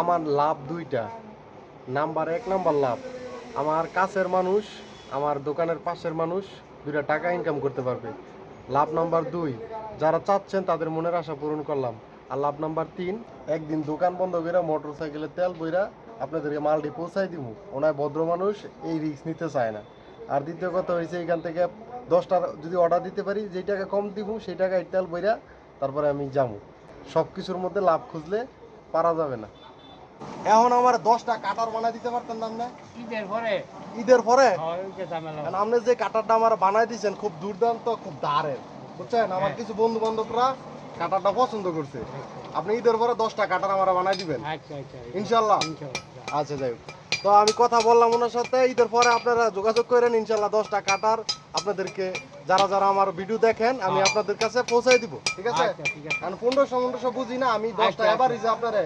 আমার লাভ দুইটা। নাম্বার এক, নাম্বার লাভ। আমার কাছের মানুষ, আমার দোকানের পাশের মানুষ দুইটা টাকা ইনকাম করতে পারবে। লাভ নাম্বার দুই, যারা চাচ্ছেন তাদের মনের আশা পূরণ করলাম। আর লাভ নাম্বার তিন, একদিন দোকান বন্ধ করে মোটর সাইকেলে তেল বইরা আপনাদেরকে মালটি পৌঁছাই দিব ওনায় ভদ্র মানুষ এই রিস্ক নিতে চায় না। আর দ্বিতীয় কথা হয়েছে এখান থেকে দশটা যদি অর্ডার দিতে পারি, যেই টাকা কম দিব সেই টাকায় তেল বইরা তারপরে আমি যাব সব কিছুর মধ্যে লাভ খুঁজলে পারা যাবে না। এখন আমার দশটা কাটার বানাই দিতে পারতেন না আপনি? ঈদের পরে? ঈদের পরে? আপনি যে কাটারটা আমার বানাই দিয়েছেন খুব দুর্দান্ত খুব দারের বুঝছেন? আমার হ্যাঁ। কিছু বন্ধু বান্ধবরা কাটারটা পছন্দ করছে। আপনি ঈদের পরে দশটা কাটার আমার বানাই দিবেন। আচ্ছা আচ্ছা ইনশাল্লাহ আচ্ছা যাই হোক। তো আমি কথা বললাম ওনার সাথে ঈদের পরে আপনারা যোগাযোগ করেন ইনশাল্লাহ দশটা কাটার আপনাদেরকে যারা যারা আমার ভিডিও দেখেন আমি হ্যাঁ। আপনাদের কাছে পৌঁছাই দিব ঠিক আছে? আচ্ছা কারণ পনেরোশো পনেরোশো বুঝি না আমি দশটা আচ্ছা, এবার যে আপনারে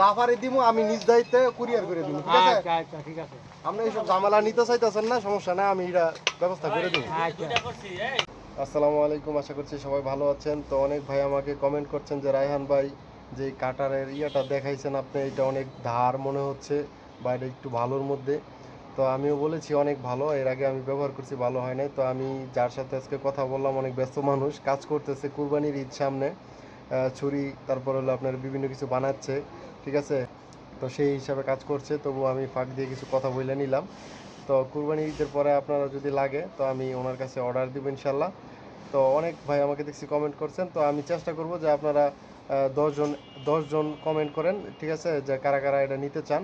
জাফারি দিব আমি নিজ দায়িত্বে কুরিয়ার করে দিব ঠিক আছে? আচ্ছা আচ্ছা ঠিক আছে। আপনি এইসব জামালা নিতে চাইতেছেন না সমস্যা নাই আমি এটা ব্যবস্থা করে দিব আচ্ছা। আসসালামু আলাইকুম আশা করছি সবাই ভালো আছেন। তো অনেক ভাই আমাকে কমেন্ট করছেন যে রায়হান ভাই যে কাটারের ইয়েটা দেখাইছেন আপনি এটা অনেক ধার মনে হচ্ছে বা এটা একটু ভালোর মধ্যে। তো আমিও বলেছি অনেক ভালো এর আগে আমি ব্যবহার করছি ভালো হয় নাই। তো আমি যার সাথে আজকে কথা বললাম অনেক ব্যস্ত মানুষ কাজ করতেছে কুরবানির ঈদ সামনে ছুরি তারপর হলো আপনার বিভিন্ন কিছু বানাচ্ছে। ঠিক আছে? তো সেই হিসাবে কাজ করছে, তবু আমি ফাঁক দিয়ে কিছু কথা বলে নিলাম। তো কুরবানি ঈদের পরে আপনারা যদি লাগে, তো আমি ওনার কাছে অর্ডার দিব ইনশাল্লাহ তো অনেক ভাই আমাকে দেখছি কমেন্ট করছেন, তো আমি চেষ্টা করব যে আপনারা দশজন দশজন কমেন্ট করেন, ঠিক আছে? যে কারা কারা এটা নিতে চান,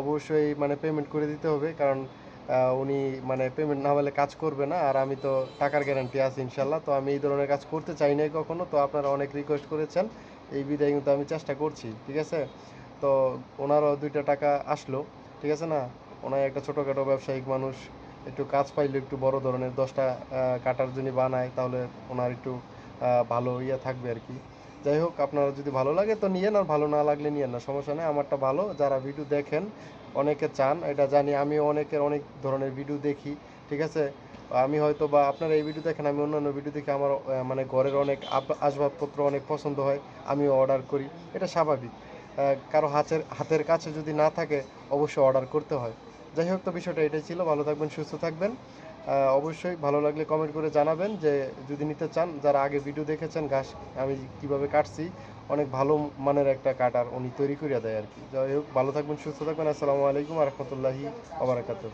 অবশ্যই মানে পেমেন্ট করে দিতে হবে। কারণ উনি মানে পেমেন্ট না হলে কাজ করবে না, আর আমি তো টাকার গ্যারান্টি আছে ইনশাল্লাহ, তো আমি এই ধরনের কাজ করতে চাই নাই কখনো, তো আপনারা অনেক রিকোয়েস্ট করেছেন, এই বিদায় কিন্তু আমি চেষ্টা করছি, ঠিক আছে? তো ওনারও দুইটা টাকা আসলো, ঠিক আছে না? ওনার একটা ছোটোখাটো ব্যবসায়িক মানুষ, একটু কাজ পাইলে একটু বড় ধরনের দশটা কাটার জন্য বানায়, তাহলে ওনার একটু ভালো ইয়ে থাকবে আর কি। যাই হোক, আপনারা যদি ভালো লাগে তো নিয়েন, আর ভালো না লাগলে নিয়েন না। সমস্যা নেই, আমারটা ভালো। যারা ভিডিও দেখেন, অনেকে চান, এটা জানি। আমি অনেকের অনেক ধরনের ভিডিও দেখি, ঠিক আছে? আমি হয়তো বা আপনারা এই ভিডিও দেখেন, আমি অন্যান্য ভিডিও দেখে আমার মানে ঘরের অনেক আসবাবপত্র অনেক পছন্দ হয়, আমিও অর্ডার করি। এটা স্বাভাবিক। কারও হাতের হাতের কাছে যদি না থাকে, অবশ্যই অর্ডার করতে হয়। যাই হোক তো বিষয়টা এটাই ছিল। ভালো থাকবেন, সুস্থ থাকবেন। অবশ্যই ভালো লাগলে কমেন্ট করে জানাবেন যে, যদি নিতে চান, যারা আগে ভিডিও দেখেছেন, ঘাস আমি কীভাবে কাটছি, অনেক ভালো মানের একটা কাটার উনি তৈরি করিয়া দেয় আর কি। যাই হোক, ভালো থাকবেন, সুস্থ থাকবেন। আসসালামু আলাইকুম রহমতুল্লাহি আবরাকাতুহ